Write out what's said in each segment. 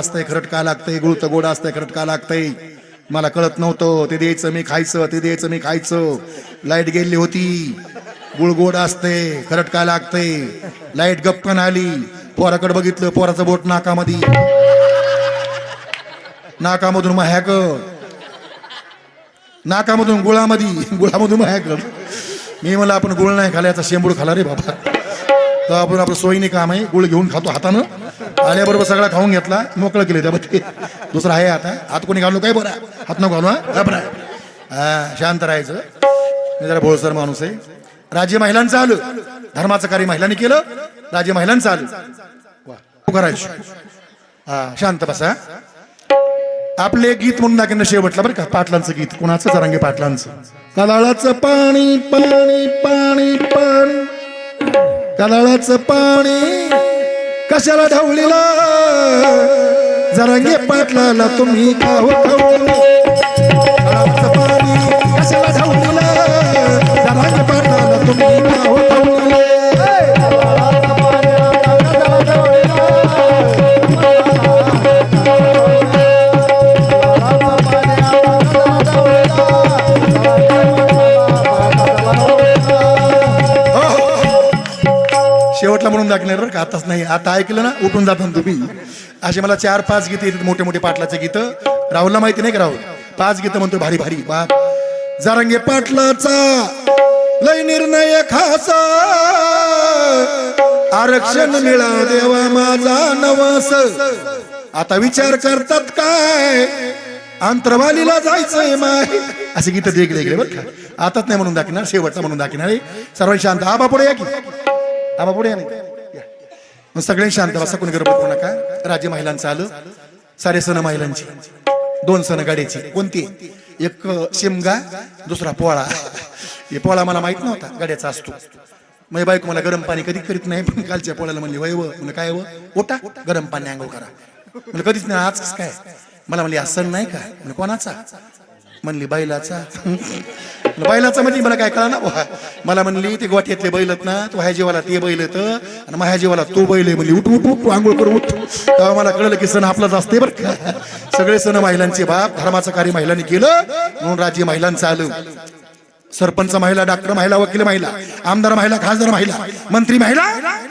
असतंय खरट का लागतंय? गुळचं गोड असतंय खरट का लागतंय? मला कळत नव्हतं. ते द्यायचं मी खायचं ते द्यायचं मी खायचं. लाइट गेली होती. गुळ गोड असते खरट का लागतंय? लाइट गप्पन आली. पोराकडे बघितलं पोराचं बोट नाकामध्ये. नाकामधून माह्याकड नाकामधून गुळामध्ये. गुळामधून माह्याकड मी म्हणलं आपण गुळ नाही खाल्याचा शेंबूळ खाला रे बाबा. तर आपण आपलं सोयीने काम आहे गुळ घेऊन खातो हातानं. आल्याबरोबर सगळा खाऊन घेतला मोकळं केलं त्यामध्ये. दुसरा आहे आता. हात कोणी घालू? काय बरा? हात न घालू हा? हा शांत राहायचं. मी जरा भोळसर माणूस आहे. राज्य महिलांचं आलं. धर्माचं कार्य महिलांनी केलं. राज्य महिलांचं आलं. वा करायचं. हा शांत बसा. आपले गीत म्हणून दाखवणं शेवटला बरं का पाटलांचं गीत. कोणाचं? सरांगे पाटलांचं. कलाळाचं पाणी पाणी पाणी पाणी. कलाळाचं पाणी. कशाला ढवळीला? जरांगे पाटलाला तुम्ही खाऊ कलाळाचं आता ऐकलं ना? उठून जाता तुम्ही. असे मला चार पाच गीत येतात मोठे मोठे पाटलाचे गीत. राहुलला माहिती नाही का राहुल? पाच गीत म्हणतो भारी भारी. बा जारंगे पाटलाचा लय निर्णय खासा. आरक्षण मिळा देवा माझा नवस. आता विचार करतात काय? अंतरवालीला जायचंय माय. असे गीत देखील ऐकले बरं का. आताच नाही म्हणून दाखिणार शेवटचा म्हणून दाखवणार आहे. सर्वांनी शांत. आबा पुढे या की. आबा पुढे या नाही. या. मग सगळे शांत बसा कोणी गडबड करू नका. राजे महिलांचं आलं सारे सण महिलांची. दोन सण गाड्याची. कोणती? एक शिमगा दुसरा पोळा. हे पोळा मला माहीत नव्हता गाड्याचा असतो. मग बायको मला गरम पाणी कधी करीत नाही पण कालच्या पोळ्याला म्हणली वय व म्हणलं काय व ओटा गरम पाणी आंघोळ करा. म्हणजे कधीच नाही आज काय? मला म्हणली आज सण नाही का? म्हणलं कोणाचा? म्हणली बैलाचा. बैलाचा म्हणजे मला काय कळा ना बुवा. मला म्हणली ते गोठ्यातले बैलत ना तू ह्या जीवाला ते बैल येतं आणि माझ्या जीवाला तो बैल आहे. म्हणली उठ उठ उठ आंघोळ करू उठ. तेव्हा मला कळलं की सण आपलाच असते बरं का. सगळे सण महिलांचे बाप धर्माचं कार्य महिलांनी केलं म्हणून राज्य महिलांचं आलं. सरपंच महिला डॉक्टर महिला वकील महिला आमदार महिला खासदार महिला मंत्री महिला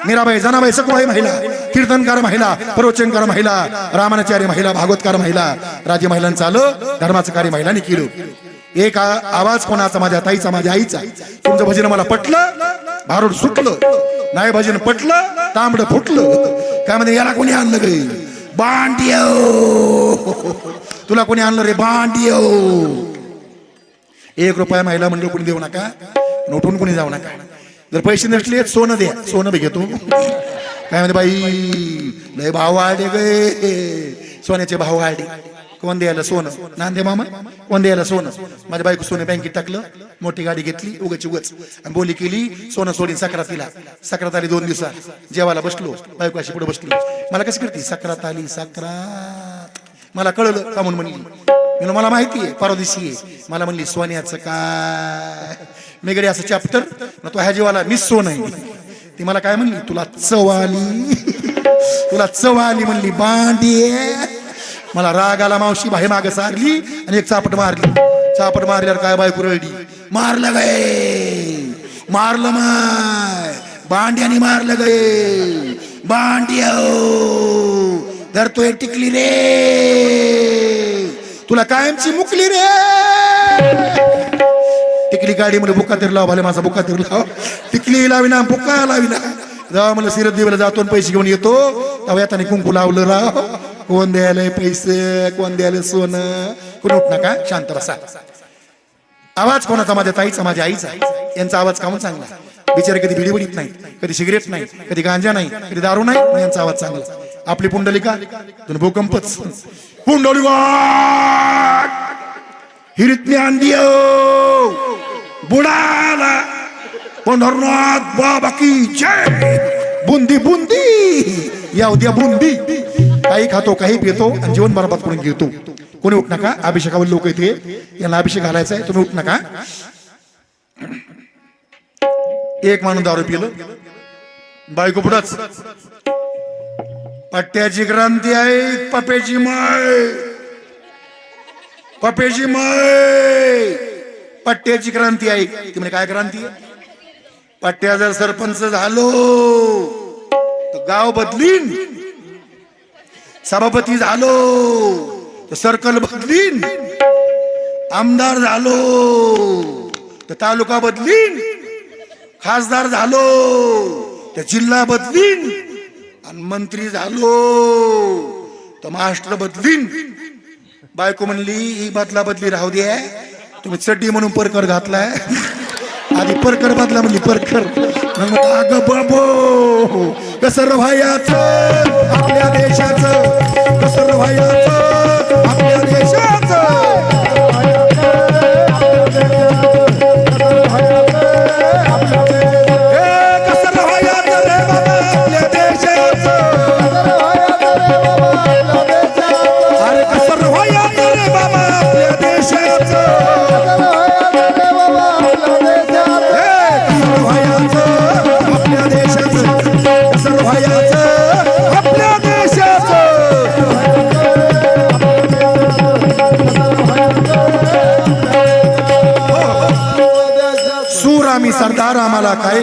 मीराबाई जनाबाई सकुबाई महिला कीर्तनकार महिला प्रवचनकार महिला रामानाचारी महिला भागवतकार महिला राजे महिलांचं आलं धर्माचं कार्य महिलांनी केलं. एक आवाज कोणाचा? माझ्या ताईचा माझ्या आईचा. तुमचं भजन मला पटलं भारूड सुटलं. नाही भजन पटलं तांबड फुटलं. काय म्हणजे याला कोणी आणलं गे बांडियो. तुला कोणी आणलं रे? बांडियो. एक रुपया महिला मंडळ कोणी देऊ नका नोटून कोणी जाऊ नका. जर पैसे नसले सोनं द्या सोनं बी घेतो. काय म्हणते बाई? लय भाव वाढे गे. सोन्याचे भाव वाढे कोण द्यायला सोनं? नांदे मामा कोण द्यायला सोनं? माझ्या बायको सोनं बँकेत टाकलं मोठी गाडी घेतली उगच उगच. आणि बोली केली सोनं सोडीन सक्रात तिला सक्रात आली दोन दिवसात. जेवायला बसलो बायको अशी पुढे बसली. मला कशी करते सक्रात आली सक्रात. मला कळलं का म्हणून म्हणली? मी मला माहिती आहे परवा आहे. मला म्हणली सोन्याचं काय? मी गडी असं चॅप्टर तो ह्या जीवाला मी सोन आहे. ती मला काय म्हणली तुला चवाली तुला चवाली म्हणली बांडी मला राग आला मावशी बाहे माग सारली आणि एक चापट मारली. चापट मारल्यावर काय बायको रडली मारलं गय मारलं माय बांड्याने मारलं गय बांड्या धरतोय टिकली रे. तुला कायमची मुकली रे. टिकली गाडी म्हणजे बुका तरी लाव भले माझा बुका तरी लाव टिकली लाविना बुका लाविना. जेव्हा मला सिरत देवाला जातो आणि पैसे घेऊन येतो. तेव्हा येताना कुंकू लावलं राव. कोण द्यायला पैसे कोण द्यायला सोनं? कोण उठ नका शांत बसा. आवाज कोणाचा? माझ्या ताईचा माझ्या आईचा. यांचा आवाज कामून चांगला? बिचारे कधी बिडीबडीत नाही कधी सिगरेट नाही कधी गांजा नाही कधी दारू नाही यांचा आवाज चांगला. आपली पुंडलिका तुला भूकंपच. पुंडलिका! हिरीत ज्ञान हो. बुडाला पंढरनाथ बाबा की जय. बुंदी बुंदी. या उद्या बुंदी. काही खातो काही पितो आणि जीवन बरबाद करून घेतो. कोणी उठ नका अभिषेकावर लोक येते यांना अभिषेक घालायचा आहे. तुम्ही उठ नका. एक माणूस दारू पिलं. बायको पुढंच. पट्ट्याची क्रांती आहे पपेची माय. पपेची माय. पट्ट्याची क्रांती आहे. ती म्हणजे काय क्रांती आहे पट्ट्या जर सरपंच झालो तर गाव बदलीन. सभापती झालो तर सर्कल बदलीन. आमदार झालो तर तालुका बदलीन. खासदार झालो तर जिल्हा बदलीन. आणि मंत्री झालो. तर महाराष्ट्र बदलीन. बायको म्हणली ही बदला बदली राहू दे. तुम्ही चड्डी म्हणून परकर घातलाय. आधी परकर बदला म्हणली परकर. अग बाबो कसर व्हायचं आपल्या देशाचं कसर व्हायचं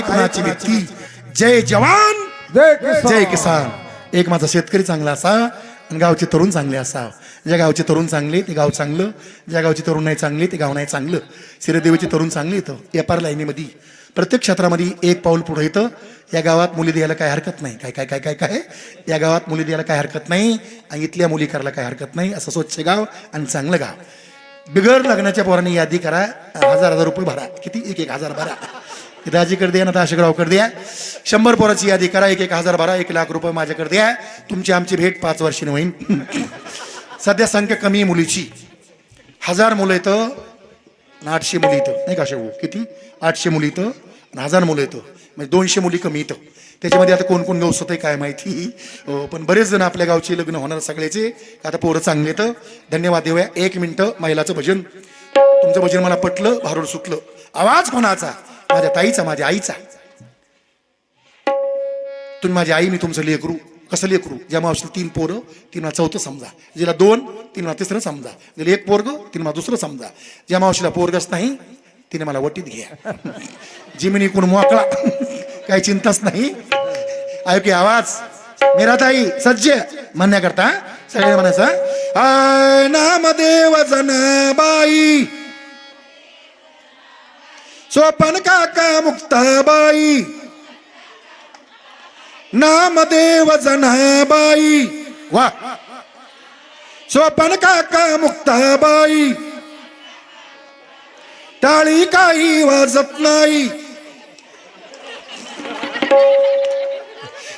कुणाची व्यक्ती. जय जवान जय किसान. एक माझा शेतकरी चांगला असा आणि गावचे तरुण चांगले असाव ज्या गावचे तरुण चांगले ते गाव चांगलं. ज्या गावचे तरुण नाही चांगले ते गाव नाही चांगलं. सिरदेवीचे तरुण चांगले येतं व्यापार लाईनीमध्ये. प्रत्येक क्षेत्रामध्ये एक पाऊल पुढे येतं या गावात मुली द्यायला काय हरकत नाही. काय काय काय काय काय? या गावात मुली द्यायला काय हरकत नाही? आणि इथल्या मुली करायला काय हरकत नाही? असं स्वच्छ गाव आणि चांगलं गाव. बिगर लग्नाच्या पोरांनी यादी करा. हजार हजार रुपये भरा. किती? एक एक हजार भरा. राजी कर द्या ना तर कर द्या। शंभर पोराची यादी करा एक एक हजार भरा एक लाख रुपये माझ्याकडे द्या। तुमची आमची भेट पाच वर्षांनी होईल सध्या संख्या कमी आहे मुलीची. हजार मुलं येतं आणि आठशे मुली इथं. नाही का शेवू किती? आठशे मुली इथं आणि हजार मुलं येतं म्हणजे दोनशे मुली कमी इथं. त्याच्यामध्ये आता कोण कोण गवसत आहे काय माहिती? पण बरेच जण आपल्या गावचे लग्न होणार सगळ्याचे. आता पोरं चांगले येतं धन्यवाद देऊया. एक मिनटं महिलाचं भजन. तुमचं भजन मला पटलं भारूड सुटलं. आवाज कोणाचा? माझ्या ताईचा माझ्या आईचा. तुम्ही माझी आई मी तुमचं लेकरू. कसं लेकरू? ज्या मावशीला तीन पोरं तिला चौथं समजा. जिला दोन तिला तिसरं समजा. जिला एक पोरग तिला दुसरं समजा. ज्या मावशीला पोरगच नाही तिने मला वटीत घ्या. जिमिनी कोण मोकळा. काही चिंताच नाही. ऐकू आवाज. मेरा ताई सज्ज. म्हणण्याकरता सगळे म्हणायचं आय जन बाई. सोपन काका मुक्ताबाई. नामदेव जनाबाई. वा. सोपन काका मुक्ताबाई. टाळी काही वाजत नाही.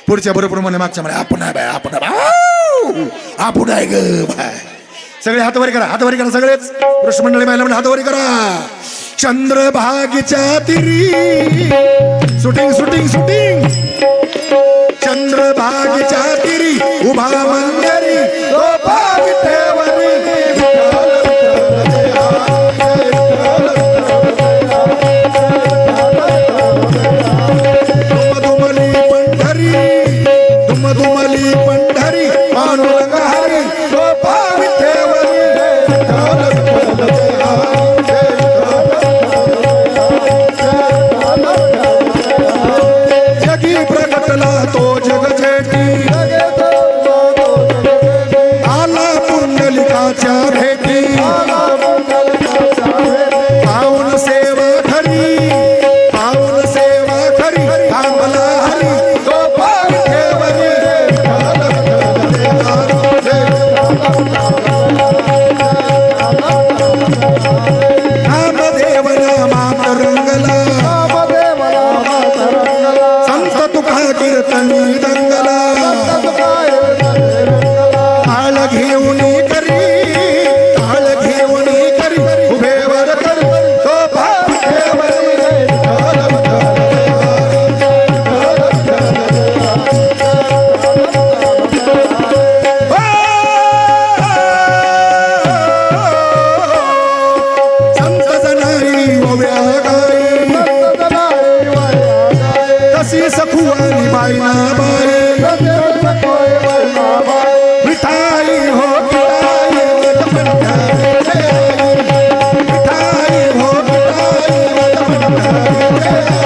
पुढच्या बरोबर म्हणे मागच्या म्हणे आपण आहे बाय आपण आपण आहे ग बाय सगळे हातवारी करा हातवारी करा सगळेच. पुरुष मंडळी महिला म्हणजे हातवारी करा. चंद्र भाग चातिरी शूटिंग शूटिंग शूटिंग। चंद्र भाग चातिरी उभा मंदरी तो भाग तू काय करत Gracias.